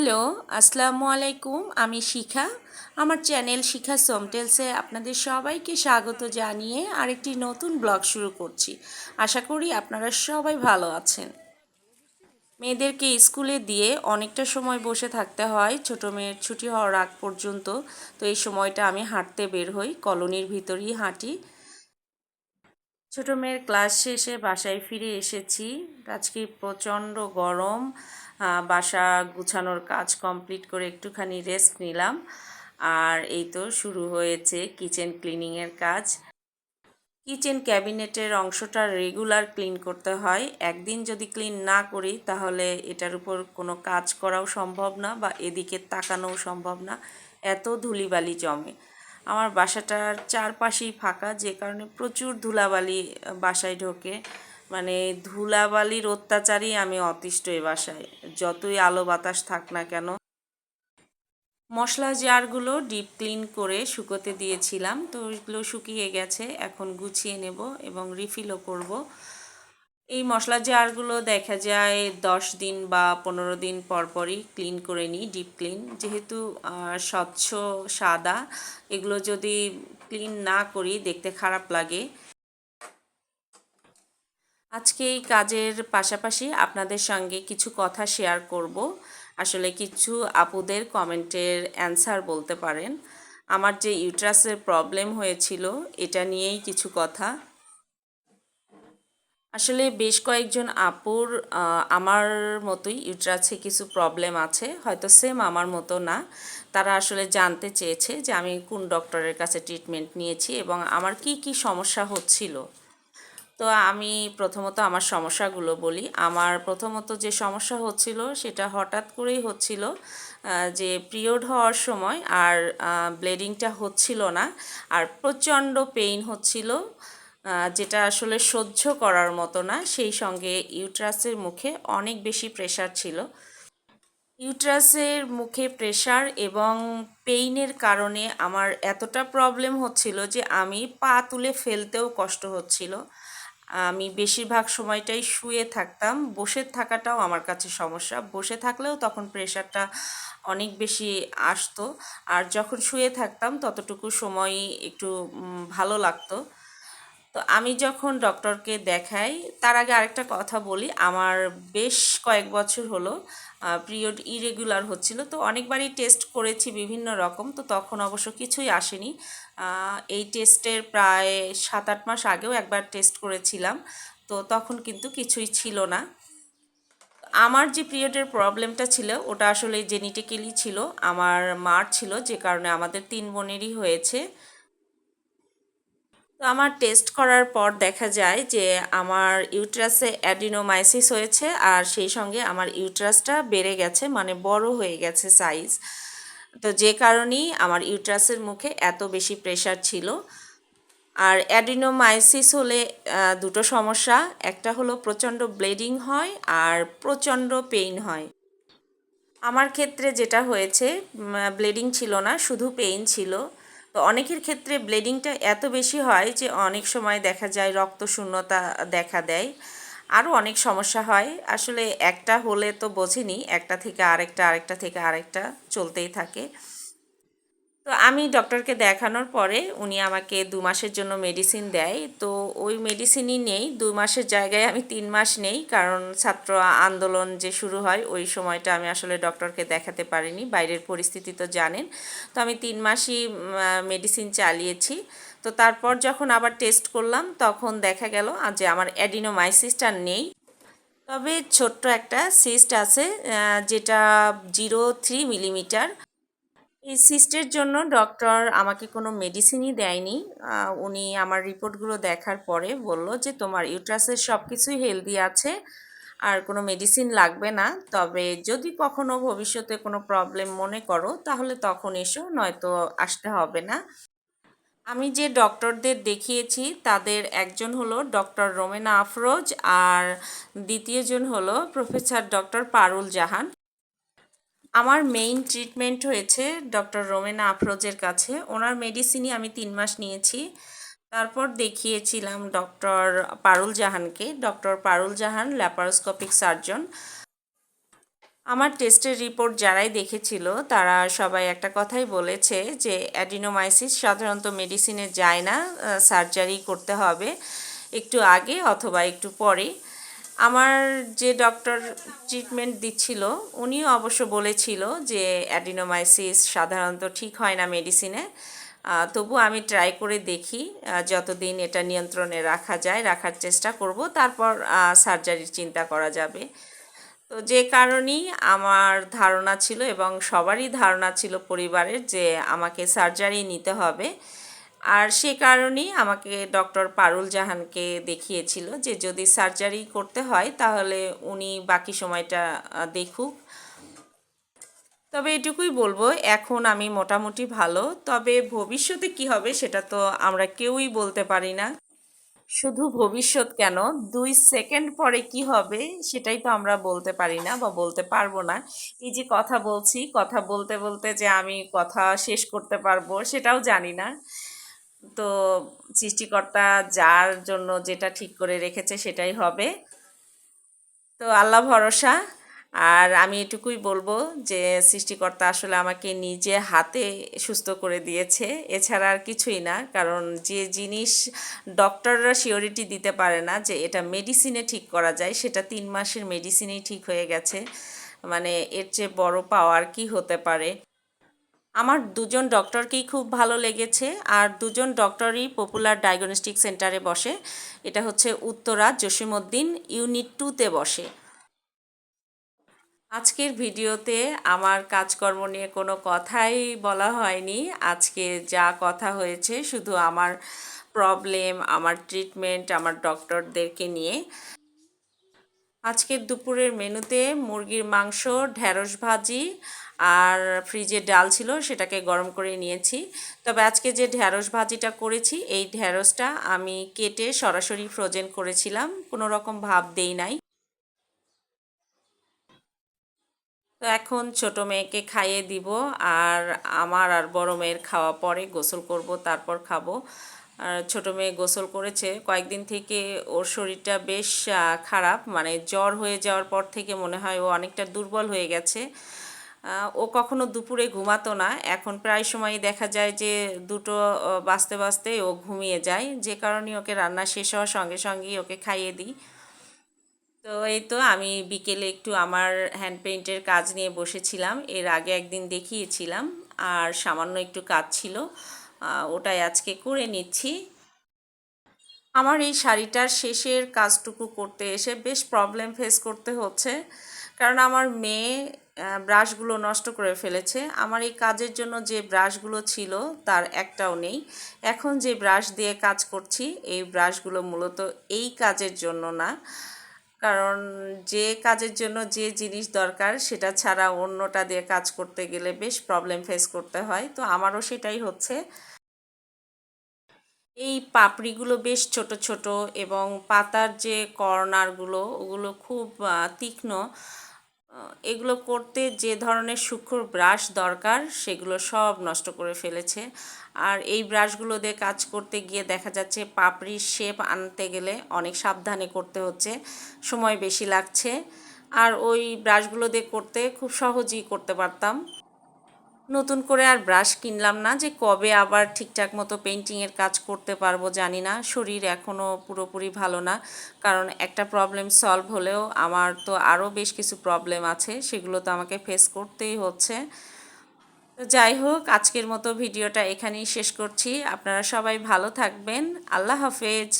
Hello, আসসালামু আলাইকুম, আমি শিখা। আমার চ্যানেল শিখা সোমটেলসে আপনাদের সবাইকে স্বাগত জানিয়ে আরেকটি নতুন ব্লগ শুরু করছি। আশা করি আপনারা সবাই ভালো আছেন। মেয়েদেরকে স্কুলে দিয়ে অনেকটা সময় বসে থাকতে হয়, ছোটো মেয়ের ছুটি হওয়ার আগ পর্যন্ত। তো এই সময়টা আমি হাঁটতে বের হই, কলোনির ভিতরেই হাঁটি। ছোটো মেয়ের ক্লাস শেষে বাসায় ফিরে এসেছি। আজকে প্রচণ্ড গরম বাসা গুছানোর কাজ কমপ্লিট করে একটুখানি রেস্ট নিলাম। আর এই তো শুরু হয়েছে কিচেন ক্লিনিংয়ের কাজ। কিচেন ক্যাবিনেটের অংশটা রেগুলার ক্লিন করতে হয়। একদিন যদি ক্লিন না করি, তাহলে এটার উপর কোনো কাজ করাও সম্ভব না বা এদিকে তাকানোও সম্ভব না। এত ধুলিবালি জমে। আমার বাসাটার চারপাশেই ফাঁকা, যে কারণে প্রচুর ধুলাবালি বাসায় ঢোকে। মানে ধুলাবালির অত্যাচারই আমি অতিষ্ঠ এ বাসায়, যতই আলো বাতাস থাক না কেন। মশলা জারগুলো ডিপ ক্লিন করে শুকোতে দিয়েছিলাম, তো ওইগুলো শুকিয়ে গেছে, এখন গুছিয়ে নেব এবং রিফিলও করব। এই মশলা জারগুলো দেখা যায় দশ দিন বা পনেরো দিন পর পরই ক্লিন করে নিই ডিপ ক্লিন যেহেতু স্বচ্ছ, সাদা, এগুলো যদি ক্লিন না করি দেখতে খারাপ লাগে। আজকে এই কাজের পাশাপাশি আপনাদের সঙ্গে কিছু কথা শেয়ার করব। আসলে কিছু আপুদের কমেন্টের অ্যান্সার বলতে পারেন। আমার যে ইউট্রাসের প্রবলেম হয়েছিল, এটা নিয়েই কিছু কথা। আসলে বেশ কয়েকজন আপুর আমার মতোই ইউট্রাসে কিছু প্রবলেম আছে। হয়তো সেম আমার মতো না। তারা আসলে জানতে চেয়েছে যে আমি কোন ডক্টরের কাছে ট্রিটমেন্ট নিয়েছি এবং আমার কি কি সমস্যা হচ্ছিল। তো আমি প্রথমত আমার সমস্যাগুলো বলি। আমার প্রথমত যে সমস্যা হচ্ছিল সেটা হঠাৎ করেই হচ্ছিল যে পিরিয়ড হওয়ার সময় আর ব্লিডিংটা হচ্ছিল না। আর প্রচণ্ড পেইন হচ্ছিল। যেটা আসলে সহ্য করার মতো না, সেই সঙ্গে ইউট্রাসের মুখে অনেক বেশি প্রেশার ছিল। ইউট্রাসের মুখে প্রেশার এবং পেইনের কারণে আমার এতটা প্রবলেম হচ্ছিল যে আমি পা তুলে ফেলতেও কষ্ট হচ্ছিল। আমি বেশিরভাগ সময়টাই শুয়ে থাকতাম, বসে থাকাটাও আমার কাছে সমস্যা। বসে থাকলেও তখন প্রেশারটা অনেক বেশি আসতো। আর যখন শুয়ে থাকতাম, ততটুকু সময়ই একটু ভালো লাগতো। তো আমি যখন ডক্টরকে দেখাই, তার আগে আরেকটা কথা বলি, আমার বেশ কয়েক বছর হলো পিরিয়ড ইরেগুলার হচ্ছিল, তো অনেকবারই টেস্ট করেছি বিভিন্ন রকম, তো তখন অবশ্য কিছুই আসেনি। এই টেস্টের প্রায় সাত আট মাস আগেও একবার টেস্ট করেছিলাম, তো তখন কিন্তু কিছুই ছিল না। আমার যে পিরিয়ডের প্রবলেমটা ছিল, ওটা আসলে জেনেটিক্যালি ছিল, আমার মার ছিল, যে কারণে আমাদের তিন বোনেরই হয়েছে। তো আমার টেস্ট করার পর দেখা যায় যে আমার ইউট্রাসে অ্যাডিনোমাইসিস হয়েছে আর সেই সঙ্গে আমার ইউট্রাসটা বেড়ে গেছে মানে বড় হয়ে গেছে সাইজ তো যে কারণেই আমার ইউট্রাসের মুখে এত বেশি প্রেশার ছিল। আর অ্যাডিনোমাইসিস হলে দুটো সমস্যা। একটা হলো প্রচণ্ড ব্লিডিং হয় আর প্রচণ্ড পেইন হয়। আমার ক্ষেত্রে যেটা হয়েছে ব্লিডিং ছিল না, শুধু পেইন ছিল। তো অনেকের ক্ষেত্রে ব্লিডিংটা এত বেশি হয় যে অনেক সময় দেখা যায় রক্ত শূন্যতা দেখা দেয়। আরও অনেক সমস্যা হয়। আসলে একটা হলে তো বোঝেনি, একটা থেকে আরেকটা আরেকটা থেকে আরেকটা চলতেই থাকে। তো আমি ডক্টরকে দেখানোর পরে উনি আমাকে দু মাসের জন্য মেডিসিন দেয়। তো ওই মেডিসিনই নেই, দু মাসের জায়গায় আমি তিন মাস নেই কারণ ছাত্র আন্দোলন যে শুরু হয় ওই সময়টা আমি আসলে ডক্টরকে দেখাতে পারিনি, বাইরের পরিস্থিতি তো জানেন। তো আমি তিন মাসই মেডিসিন চালিয়েছি। তো তারপর যখন আবার টেস্ট করলাম তখন দেখা গেল যে আমার অ্যাডিনোমাইসিসটা নেই। তবে ছোট্ট একটা সিস্ট আছে যেটা জিরো থ্রি মিলিমিটার এই সিস্টের জন্য ডক্টর আমাকে কোনো মেডিসিনই দেয়নি। উনি আমার রিপোর্টগুলো দেখার পরে বলল যে, তোমার ইউট্রাসের সব কিছুই হেলদি আছে, আর কোনো মেডিসিন লাগবে না। তবে যদি কখনো ভবিষ্যতে কোনো প্রবলেম মনে করো, তাহলে তখন এসো, নয়তো আসতে হবে না। আমি যে ডক্টরদের দেখিয়েছি, তাদের একজন হলো ডক্টর রোমেনা আফরোজ, আর দ্বিতীয়জন হলো প্রফেসর ডক্টর পারুল জাহান। আমার মেইন ট্রিটমেন্ট হয়েছে ডক্টর রোমেনা আফরোজের কাছে। ওনার মেডিসিনই আমি তিন মাস নিয়েছি। তারপর দেখিয়েছিলাম doctor Parul জাহানকে। Doctor Parul Jahan laparoscopic surgeon আমার টেস্টের রিপোর্ট যারাই দেখেছিল, তারা সবাই একটা কথাই বলেছে যে অ্যাডিনোমাইসিস সাধারণত মেডিসিনে যায় না সার্জারি করতে হবে। একটু আগে অথবা একটু পরে। আমার যে ডক্টর ট্রিটমেন্ট দিচ্ছিল, উনিও অবশ্য বলেছিল যে অ্যাডিনোমাইসিস সাধারণত ঠিক হয় না মেডিসিনে তবু আমি ট্রাই করে দেখি যতদিন এটা নিয়ন্ত্রণে রাখা যায়, রাখার চেষ্টা করব, তারপর সার্জারির চিন্তা করা যাবে। তো যে কারণেই আমার ধারণা ছিল এবং সবারই ধারণা ছিল পরিবারের যে আমাকে সার্জারি নিতে হবে। আর সে কারণেই আমাকে ডক্টর পারুল জাহানকে দেখিয়েছিল যে যদি সার্জারি করতে হয় তাহলে উনি বাকি সময়টা দেখুক। তবে এটুকুই বলব, এখন আমি মোটামুটি ভালো। তবে ভবিষ্যতে কি হবে সেটা তো আমরা কেউই বলতে পারি না। শুধু ভবিষ্যৎ কেন? দুই সেকেন্ড পরে কি হবে সেটাই তো আমরা বলতে পারি না বা বলতে পারব না। এই যে কথা বলছি, কথা বলতে বলতে যে আমি কথা শেষ করতে পারব সেটাও জানি না। তো সৃষ্টিকর্তা যার জন্য যেটা ঠিক করে রেখেছে সেটাই হবে। তো আল্লাহ ভরসা। আর আমি এটুকুই বলব যে, সৃষ্টিকর্তা আসলে আমাকে নিজে হাতে সুস্থ করে দিয়েছে। এছাড়া আর কিছুই না, কারণ যে জিনিস ডক্টররা সিওরিটি দিতে পারে না যে, এটা মেডিসিনে ঠিক করা যায়, সেটা তিন মাসের মেডিসিনেই ঠিক হয়ে গেছে। মানে এর চেয়ে বড় পাওয়ার কি হতে পারে? আমার দুজন ডক্টরকেই খুব ভালো লেগেছে, আর দুজন ডক্টরই পপুলার ডায়াগনস্টিক সেন্টারে বসে। এটা হচ্ছে উত্তরা, জসিমউদ্দিন ইউনিট টুতে বসে। আজকের ভিডিওতে আমার কাজকর্ম নিয়ে কোনো কথাই বলা হয়নি। আজকে যা কথা হয়েছে শুধু আমার প্রবলেম আমার ট্রিটমেন্ট আমার ডক্টরদেরকে নিয়ে। আজকের দুপুরের মেনুতে মুরগির মাংস ঢ্যাঁড়স ভাজি আর ফ্রিজে ডাল ছিল সেটাকে গরম করে নিয়েছি। তবে আজকে যে ঢ্যাঁড়স ভাজিটা করেছি, এই ঢ্যাঁড়সটা আমি কেটে সরাসরি ফ্রোজেন করেছিলাম। কোনো রকম ভাব দেই নাই। তো এখন ছোট মেয়েকে খাইয়ে দিব আর আমার আর বড় মেয়ের খাওয়া পরে গোসল করব, তারপর খাব। আর ছোটো মেয়ে গোসল করেছে, কয়েকদিন থেকে ওর শরীরটা বেশ খারাপ মানে জ্বর হয়ে যাওয়ার পর থেকে মনে হয় ও অনেকটা দুর্বল হয়ে গেছে। ও কখনো দুপুরে ঘুমাতো না। এখন প্রায় সময় দেখা যায় যে দুটো বাঁচতে বাঁচতে ও ঘুমিয়ে যায়। যে কারণে ওকে রান্না শেষ হওয়ার সঙ্গে সঙ্গেই ওকে খাইয়ে দিই। তো এই তো আমি বিকেলে একটু আমার হ্যান্ড পেইন্টের কাজ নিয়ে বসেছিলাম। এর আগে একদিন দেখিয়েছিলাম। আর সামান্য একটু কাজ ছিল। ওটাই আজকে করে নিচ্ছি। আমার এই শাড়িটার শেষের কাজটুকু করতে এসে বেশ প্রবলেম ফেস করতে হচ্ছে। কারণ আমার মেয়ে ব্রাশগুলো নষ্ট করে ফেলেছে। আমার এই কাজের জন্য যে ব্রাশগুলো ছিল, তার একটাও নেই। এখন যে ব্রাশ দিয়ে কাজ করছি, এই ব্রাশগুলো মূলত এই কাজের জন্য না। কারণ যে কাজের জন্য যে জিনিস দরকার, সেটা ছাড়া অন্যটা দিয়ে কাজ করতে গেলে বেশ প্রবলেম ফেস করতে হয়। তো আমারও সেটাই হচ্ছে। এই পাপড়িগুলো বেশ ছোট ছোট এবং পাতার যে কর্নারগুলো, ওগুলো খুব তীক্ষ্ণ। এগুলো করতে যে ধরনের সূক্ষ্ম ব্রাশ দরকার, সেগুলো সব নষ্ট করে ফেলেছে। আর এই ব্রাশগুলো দিয়ে কাজ করতে গিয়ে দেখা যাচ্ছে পাপড়ির শেপ আনতে গেলে অনেক সাবধানে করতে হচ্ছে, সময় বেশি লাগছে। আর ওই ব্রাশগুলো দিয়ে করতে খুব সহজেই করতে পারতাম। নতুন করে আর ব্রাশ কিনলাম না যে কবে আবার ঠিকঠাক মতো পেন্টিংয়ের কাজ করতে পারব জানি না। শরীর এখনও পুরোপুরি ভালো না। কারণ একটা প্রবলেম সলভ হলেও আমার তো আরও বেশ কিছু প্রবলেম আছে, সেগুলো তো আমাকে ফেস করতেই হচ্ছে। তো যাই হোক, আজকের মতো ভিডিওটা এখানেই শেষ করছি। আপনারা সবাই ভালো থাকবেন। আল্লাহ হাফেজ।